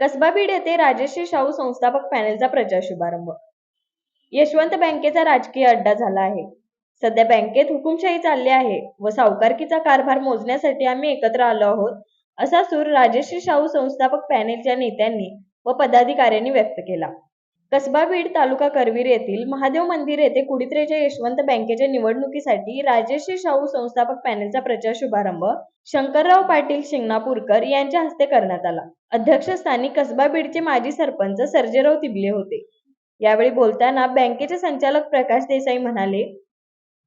कसबा बीड येथे राजश्री शाहू संस्थापक पॅनेलचा प्रचार शुभारंभ. यशवंत बँकेचा राजकीय अड्डा झाला आहे. सध्या बँकेत हुकुमशाही चालली आहे व सावकारकीचा कारभार मोजण्यासाठी आम्ही एकत्र आलो आहोत असा सूर राजश्री शाहू संस्थापक पॅनेलच्या नेत्यांनी व पदाधिकाऱ्यांनी व्यक्त केला. कसबा बीड तालुका करवीर येथील महादेव मंदिर येथे कुडित्रेच्या यशवंत बँकेच्या निवडणुकीसाठी राजेश्री शाहू संस्थापक पॅनेलचा प्रचार शुभारंभ शंकरराव पाटील शिंगणापूरकर यांच्या हस्ते करण्यात आला. अध्यक्षस्थानी कसबा बीडचे माजी सरपंच सर्जेराव तिबले होते. यावेळी बोलताना बँकेचे संचालक प्रकाश देसाई म्हणाले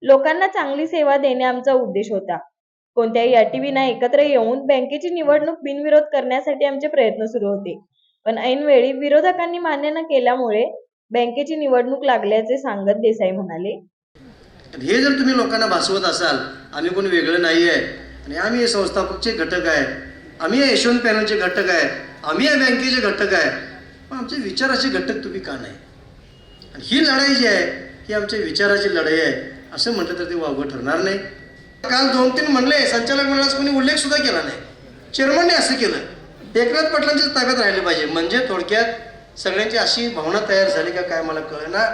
लोकांना चांगली सेवा देणे आमचा उद्देश होता. कोणत्याही अटीविना एकत्र येऊन बँकेची निवडणूक बिनविरोध करण्यासाठी आमचे प्रयत्न सुरू होते. पण ऐनवेळी विरोधकांनी मान्य न केल्यामुळे बँकेची निवडणूक लागल्याचे सांगत देसाई म्हणाले. हे जर तुम्ही लोकांना भासवत असाल आम्ही कोणी वेगळं नाही आहे आणि आम्ही हे संस्थापकचे घटक आहे. आम्ही या यशवंत पॅनलचे घटक आहे. आम्ही या बँकेचे घटक आहे. पण आमचे विचाराचे घटक तुम्ही का नाही? आणि ही लढाई जी आहे ही आमच्या विचाराची लढाई आहे. असं म्हटलं तर ते वावगं ठरणार नाही. काल दोन तीन म्हणले संचालक मंडळाचा कोणी उल्लेख सुद्धा केला नाही. चेअरमनने असं केलं. एकनाथ पाटलांच्याच ताब्यात राहिले पाहिजे. म्हणजे थोडक्यात सगळ्यांची अशी भावना तयार झाली का काय मला कळना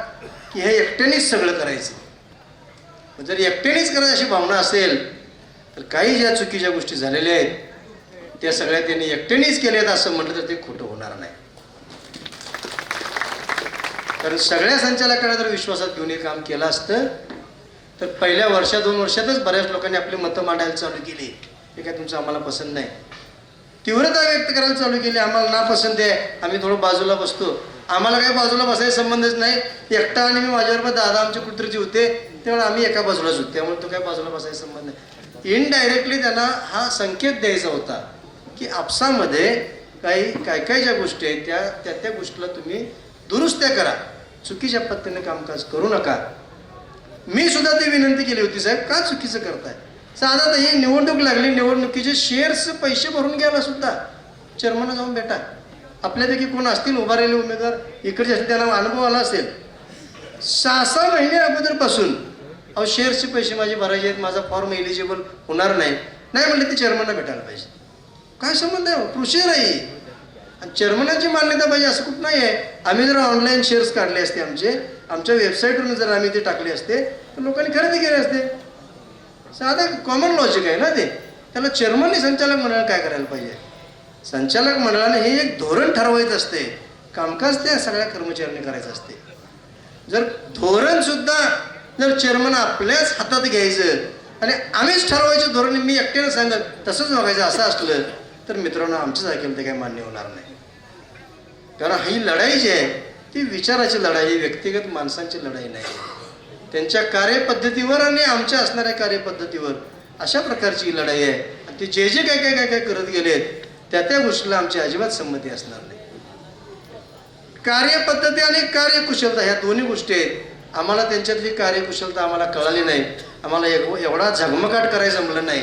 की हे एकट्यानेच सगळं करायचं. जर एकट्यानेच करायची अशी भावना असेल तर काही ज्या चुकीच्या गोष्टी झालेल्या आहेत त्या सगळ्या त्यांनी एकट्यानेच केल्या आहेत असं म्हटलं तर ते खोटं होणार नाही. कारण सगळ्या संचालकांना जर विश्वासात घेऊन हे काम केलं असतं तर पहिल्या वर्षा दोन वर्षातच बऱ्याच लोकांनी आपली मतं मांडायला चालू केली. हे काय तुमचं आम्हाला पसंत नाही. तीव्रता व्यक्त करायला चालू केली. आम्हाला नापसंत आहे. आम्ही थोडं बाजूला बसतो. आम्हाला काही बाजूला बसायचा संबंधच नाही. एकटा आणि मी माझ्याबरोबर दादा आमचे कुत्रजी होते त्यामुळे आम्ही एका बाजूलाच होते त्यामुळे तो काही बाजूला बसायचा संबंध नाही. इनडायरेक्टली त्यांना हा संकेत द्यायचा होता की आपसामध्ये काही काय काय ज्या गोष्टी आहेत त्या त्या त्या गोष्टीला तुम्ही दुरुस्त्या करा. चुकीच्या पद्धतीने कामकाज करू नका. मी सुद्धा ती विनंती केली होती साहेब. का चुकीचं करताय? साधारण ही निवडणूक लागली निवडणुकीचे शेअर्स पैसे भरून घ्यायला सुद्धा. चेअरमन जाऊन भेटा. आपल्यापैकी कोण असतील उभारलेले उमेदवार इकडचे असतील त्यांना अनुभव आला असेल. सहा सहा महिने अगोदरपासून अहो शेअर्सचे पैसे माझे भरायचे आहेत माझा फॉर्म एलिजिबल होणार नाही. नाही म्हणले ते चेअरमनला भेटायला पाहिजे. काय संबंध आहे? प्रोसिजर आहे आणि चेअरमनाची मान्यता पाहिजे असं कुठं नाही आहे. आम्ही जर ऑनलाईन शेअर्स काढले असते आमचे आमच्या वेबसाईटवरून जर आम्ही ते टाकले असते तर लोकांनी खरेदी केले असते. साधा कॉमन लॉजिक आहे ना ते. त्याला चेअरमनने संचालक मंडळ काय करायला पाहिजे? संचालक मंडळाने हे एक धोरण ठरवायचं असते. कामकाज त्या सगळ्या कर्मचाऱ्यांनी करायचं असते. जर धोरणसुद्धा जर चेअरमन आपल्याच हातात घ्यायचं आणि आम्हीच ठरवायचं धोरण मी एकट्यानं सांगत तसंच बघायचं असं असलं तर मित्रांनो आमच्याच ऐकेल ते काही मान्य होणार नाही. कारण ही लढाई जी आहे ती विचाराची लढाई व्यक्तिगत माणसांची लढाई नाही. त्यांच्या कार्यपद्धतीवर आणि आमच्या असणाऱ्या कार्यपद्धतीवर अशा प्रकारची ही लढाई आहे. आणि ते जे जे काय काय काय काय करत गेलेत त्या त्या गोष्टीला आमची अजिबात संमती असणार नाही. कार्यपद्धती आणि कार्यकुशलता ह्या दोन्ही गोष्टी आहेत. आम्हाला त्यांच्यातली कार्यकुशलता आम्हाला कळाली नाही. आम्हाला एक एवढा झगमगाट करायला जमलं नाही.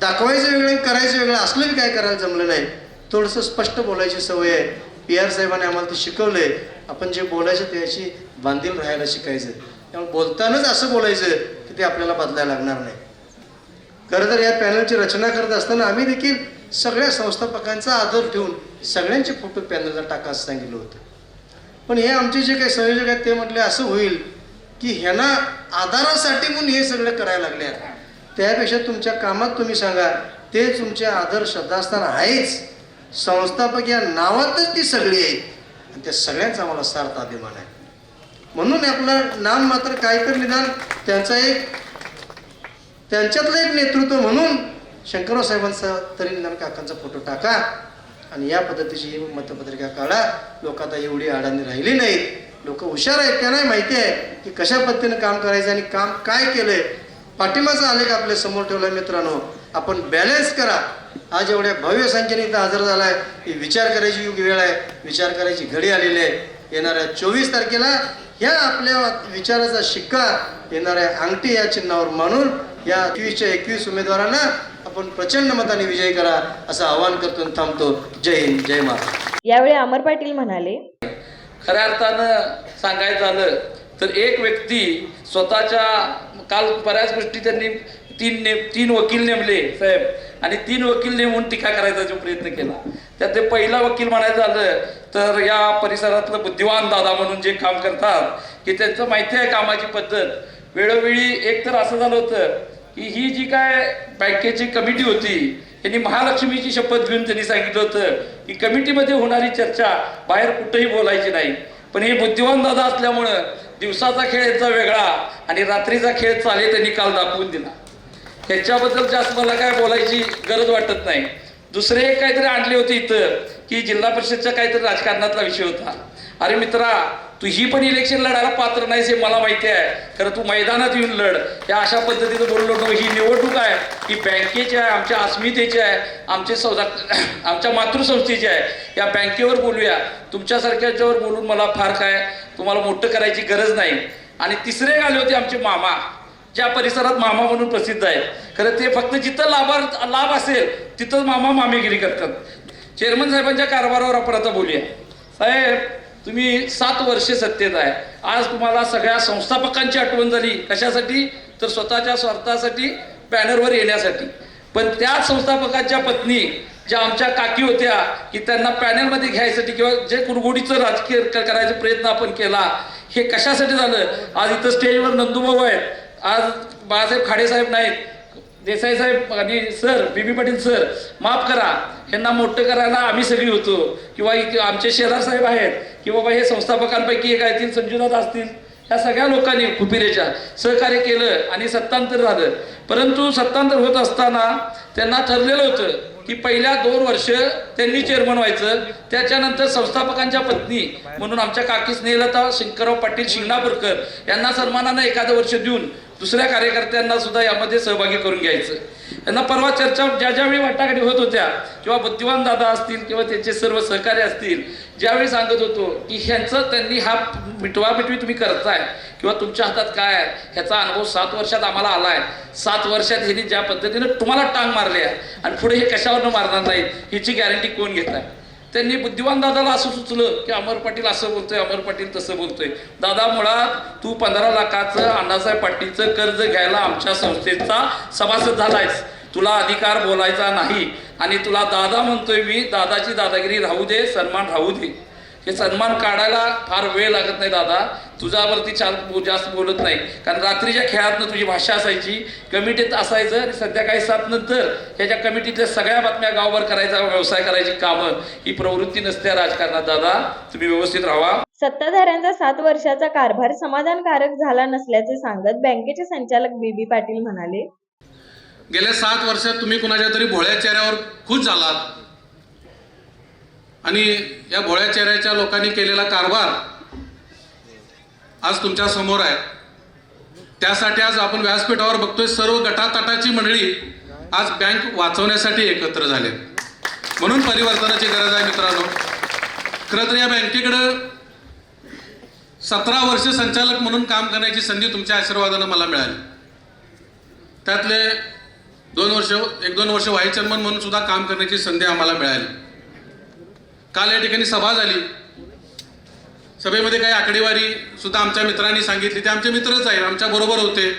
दाखवायचं वेगळं करायचं वेगळं असलंही काय करायला जमलं नाही. थोडंसं स्पष्ट बोलायची सवय आहे. पी आर साहेबांनी आम्हाला ते शिकवलं आहे आपण जे बोलायचं त्याची बांधील राहायला शिकायचं. त्यामुळे बोलतानाच असं बोलायचं की ते आपल्याला बदलायला लागणार नाही. खरं तर या पॅनलची रचना करत असताना आम्ही देखील सगळ्या संस्थापकांचा आदर ठेवून सगळ्यांचे फोटो पॅनलला टाका असं सांगितलं होतं. पण हे आमचे जे काही संयोजक आहेत ते म्हटले असं होईल की ह्यांना आधारासाठी म्हणून हे सगळं करायला लागले त्यापेक्षा तुमच्या कामात तुम्ही सांगा ते तुमच्या आदर श्रद्धास्थान आहेच. संस्थापक या नावातच ती सगळी आहेत आणि त्या सगळ्यांचा आम्हाला सार्थ अभिमान आहे. म्हणून आपलं नाम मात्र काय तर निदान त्यांचा एक त्यांच्यातलं एक नेतृत्व म्हणून शंकरराव साहेबांचा तरी निदान काकांचा फोटो टाका. आणि या पद्धतीची ही मतपत्रिका काढा. लोक आता एवढी अडाणी राहिली नाहीत. लोक हुशार आहेत त्यांनाही माहिती आहे की कशा पद्धतीनं काम करायचं आणि काम काय केलंय. पाठिंबाचा आलेख आपल्यासमोर ठेवलाय मित्रांनो. आपण बॅलन्स करा. आज एवढ्या भव्य संख्येने इथं हजर आहे ही विचार करायची युग वेळ आहे. विचार करायची घडी आलेली आहे. येणाऱ्या चोवीस तारखेला ह्या आपल्या विचाराचा शिक्का येणाऱ्या अंगठी या चिन्हावर मानून या एकवीसच्या एकवीस उमेदवारांना आपण प्रचंड मताने विजयी करा असं आवाहन करतो थांबतो. जय हिंद जय महाराष्ट्र. यावेळी अमर पाटील म्हणाले खऱ्या अर्थानं सांगायचं झालं तर एक व्यक्ती स्वतःच्या काल बऱ्याच गोष्टी त्यांनी तीन ने तीन वकील नेमले साहेब. आणि तीन वकील नेमून टीका करायचा जो प्रयत्न केला. त्यातले पहिला वकील म्हणायचं झालं तर या परिसरातलं बुद्धिवान दादा म्हणून जे काम करतात की त्यांचं माहिती आहे कामाची पद्धत. वेळोवेळी एक तर असं झालं होतं की ही जी काय बँकेची कमिटी होती यांनी महालक्ष्मीची शपथ घेऊन त्यांनी सांगितलं होतं की कमिटीमध्ये होणारी चर्चा बाहेर कुठेही बोलायची नाही. पण हे बुद्धिवान दादा असल्यामुळं दिवसाचा खेळ यांचा वेगळा आणि रात्रीचा खेळ चाले त्यांनी काल दाखवून दिला. ह्याच्याबद्दल जास्त मला काय बोलायची गरज वाटत नाही. दुसरे एक काहीतरी आणले होते इथं की जिल्हा परिषदच्या काहीतरी राजकारणातला विषय होता. अरे मित्रा तू ही पण इलेक्शन लढायला पात्र नाहीस हे मला माहिती आहे. खरं तू मैदानात येऊन लढ. या अशा पद्धतीनं बोललो नको ही निवडणूक आहे ही बँकेची आहे आमच्या अस्मितेची आहे आमचे सौदा आमच्या मातृसंस्थेची आहे. या बँकेवर बोलूया. तुमच्यासारख्याच्यावर बोलून मला फार काय तुम्हाला मोठं करायची गरज नाही. आणि तिसरे आले होते आमचे मामा. ज्या परिसरात मामा म्हणून प्रसिद्ध आहेत. खरं ते फक्त जिथं लाभार लाभ असेल तिथं मामा मामेगिरी करतात. चेअरमन साहेबांच्या कारभारावर आपण आता बोलूया. साहेब तुम्ही सात वर्षे सत्तेत आहे. आज तुम्हाला सगळ्या संस्थापकांची आठवण झाली. कशासाठी? तर स्वतःच्या स्वार्थासाठी बॅनरवर येण्यासाठी. पण त्याच संस्थापकाच्या पत्नी ज्या आमच्या काकी होत्या की त्यांना पॅनलमध्ये घ्यायसाठी किंवा जे कुरगुडीचं राजकीय करायचा प्रयत्न आपण केला हे कशासाठी झालं? आज इथं स्टेजवर नंदुभाऊ आहेत. आज बाळासाहेब खाडेसाहेब नाहीत. देसाई साहेब आणि sir B B Patil sir माफ करा. ह्यांना मोठं करायला आम्ही सगळी होतो. किंवा आमचे शेजार साहेब आहेत. की बाबा हे संस्थापकांपैकी एक आहेत संजूनाथ असतील. ह्या सगळ्या लोकांनी खुपिरेच्या सहकार्य केलं आणि सत्तांतर झालं. परंतु सत्तांतर होत असताना त्यांना ठरलेलं होतं की पहिल्या दोन वर्ष त्यांनी चेअरमन व्हायचं. त्याच्यानंतर संस्थापकांच्या पत्नी म्हणून आमच्या काकी स्नेहलता शंकरराव पाटील शिंगणापूरकर यांना सन्मानानं एखादं वर्ष देऊन दुसऱ्या कार्यकर्त्यांना सुद्धा यामध्ये सहभागी करून घ्यायचं. यांना परवा चर्चा ज्या ज्यावेळी वाटाघाटी होत होत्या किंवा बुद्धिवान दादा असतील किंवा त्यांचे सर्व सहकारी असतील ज्यावेळी सांगत होतो की ह्यांचं त्यांनी हा मिटवा मिटवी तुम्ही करताय किंवा तुमच्या हातात काय आहे ह्याचा अनुभव सात वर्षात आम्हाला आलाय. सात वर्षात ह्यांनी ज्या पद्धतीनं तुम्हाला टांग मारली आहे आणि पुढे हे कशावरनं मारणार नाहीत ह्याची गॅरंटी कोण घेत आहे त्यांनी बुद्धिवान दादाला असं सुचलं की अमर पाटील असं बोलतोय अमर पाटील तसं बोलतोय. दादा मुळात तू पंधरा लाखाचं अण्णासाहेब पाटीलचं कर्ज घ्यायला आमच्या संस्थेचा सभासद झालायस. तुला अधिकार बोलायचा नाही. आणि तुला दादा म्हणतोय मी दादाची दादागिरी राहू दे सन्मान राहू दे. हे सन्मान काढायला फार वेळ लागत नाही दादा. तुझ्यावरती चाल जास्त बोलत नाही. कारण रात्रीच्या खेळातनं तुझी भाषा असायची कमिटीत असायचं आणि संध्याकाळी सात नंतर ह्याच्या कमिटीतल्या सगळ्या बातम्या गावभर करायचा व्यवसाय करायची कामं ही प्रवृत्ती नसते राजकारणात दादा. तुम्ही व्यवस्थित राहा. सत्ताधाऱ्यांचा सात वर्षाचा कारभार समाधानकारक झाला नसल्याचे सांगत बँकेचे संचालक बी बी पाटील म्हणाले. गेल्या सात वर्षात तुम्ही कुणाच्या तरी भोळ्या चेहऱ्यावर खुश झालात. आणि या भोळ्या चेहऱ्याच्या लोकांनी केलेला कारभार आज तुमच्यासमोर आहे. त्यासाठी आज आपण व्यासपीठावर बघतोय सर्व गटातटाची मंडळी आज बँक वाचवण्यासाठी एकत्र झाले. म्हणून परिवर्तनाची गरज आहे मित्रांनो. खरं तर या बँकेकडं सतरा वर्ष संचालक म्हणून काम करण्याची संधी तुमच्या आशीर्वादानं मला मिळाली. त्यातले दोन वर्ष एक दोन वर्ष व्हाईस चेअरमन म्हणून सुद्धा काम करण्याची संधी आम्हाला मिळाली. काल या ठिकाणी सभा झाली. सभेमध्ये काही आकडेवारी सुद्धा आमच्या मित्रांनी सांगितली. ते आमचे मित्रच आहेत आमच्या बरोबर होते.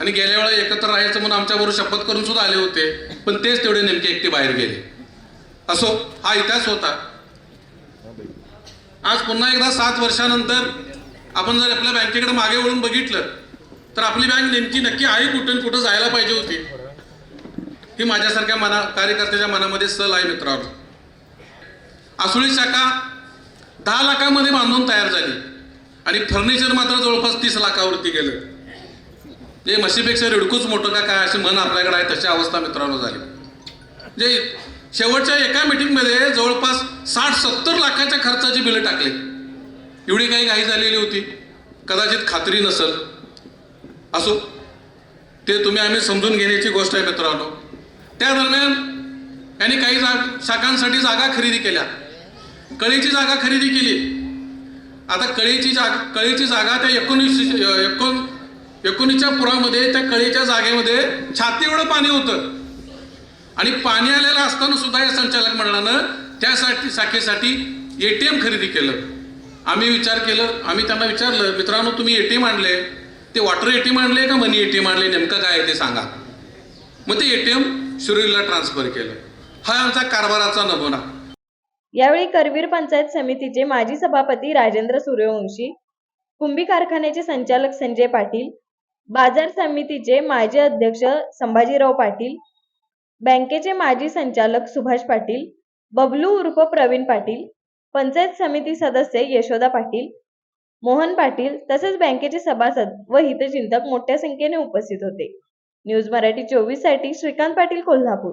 आणि गेल्या वेळा एकत्र राहायचं म्हणून आमच्या बरोबर शपथ करून सुद्धा आले होते. पण तेच तेवढे नेमके एकटे बाहेर गेले. असो हा इतिहास होता. आज पुन्हा एकदा सात वर्षानंतर आपण जर आपल्या बँकेकडे मागे वळून बघितलं तर आपली बँक नेमकी नक्की आहे कुठून कुठं जायला पाहिजे होती? ही माझ्यासारख्या मना कार्यकर्त्याच्या मनामध्ये सल आहे मित्रांनो. आसुळी शाखा दहा लाखामध्ये बांधून तयार झाली. आणि फर्निचर मात्र जवळपास तीस लाखावरती गेलं. जे म्हशीपेक्षा रेडकूच मोठं का काय अशी म्हण आपल्याकडे आहे तशी अवस्था मित्रांनो झाली. जे शेवटच्या एका मिटिंगमध्ये जवळपास साठ सत्तर लाखाच्या खर्चाची बिलं टाकली. एवढी काही घाई झालेली होती. कदाचित खात्री नसल. असो ते तुम्ही आम्ही समजून घेण्याची गोष्ट आहे मित्रांनो. त्या दरम्यान यांनी काही जा शाखांसाठी जागा खरेदी केल्या. कळीची जागा खरेदी केली. आता कळीची जागा कळीची जागा त्या एकोणीस एकोण एकोणीसच्या पुरामध्ये त्या कळीच्या जागेमध्ये छाती एवढं पाणी होतं. आणि पाणी आलेलं असताना सुद्धा या संचालक मंडळानं त्यासाठी शाखेसाठी एम खरेदी केलं. आम्ही विचार केलं आम्ही त्यांना विचारलं मित्रांनो तुम्ही ए टी एम आणले ते वॉटर ए टी आणले का मनी ए टी आणले नेमकं काय आहे ते सांगा. मग ते ए टी एम शिरोईला ट्रान्सफर केलं. हा आमचा कारभाराचा नमुना. यावेळी करवीर पंचायत समितीचे माजी सभापती राजेंद्र सूर्यवंशी कुंभी कारखान्याचे संचालक संजय पाटील बाजार समितीचे माजी अध्यक्ष संभाजीराव पाटील बँकेचे माजी संचालक सुभाष पाटील बबलू उर्फ प्रवीण पाटील पंचायत समिती सदस्य यशोदा पाटील मोहन पाटील तसेच बँकेचे सभासद व हितचिंतक मोठ्या संख्येने उपस्थित होते. न्यूज मराठी चोवीससाठी श्रीकांत पाटील कोल्हापूर.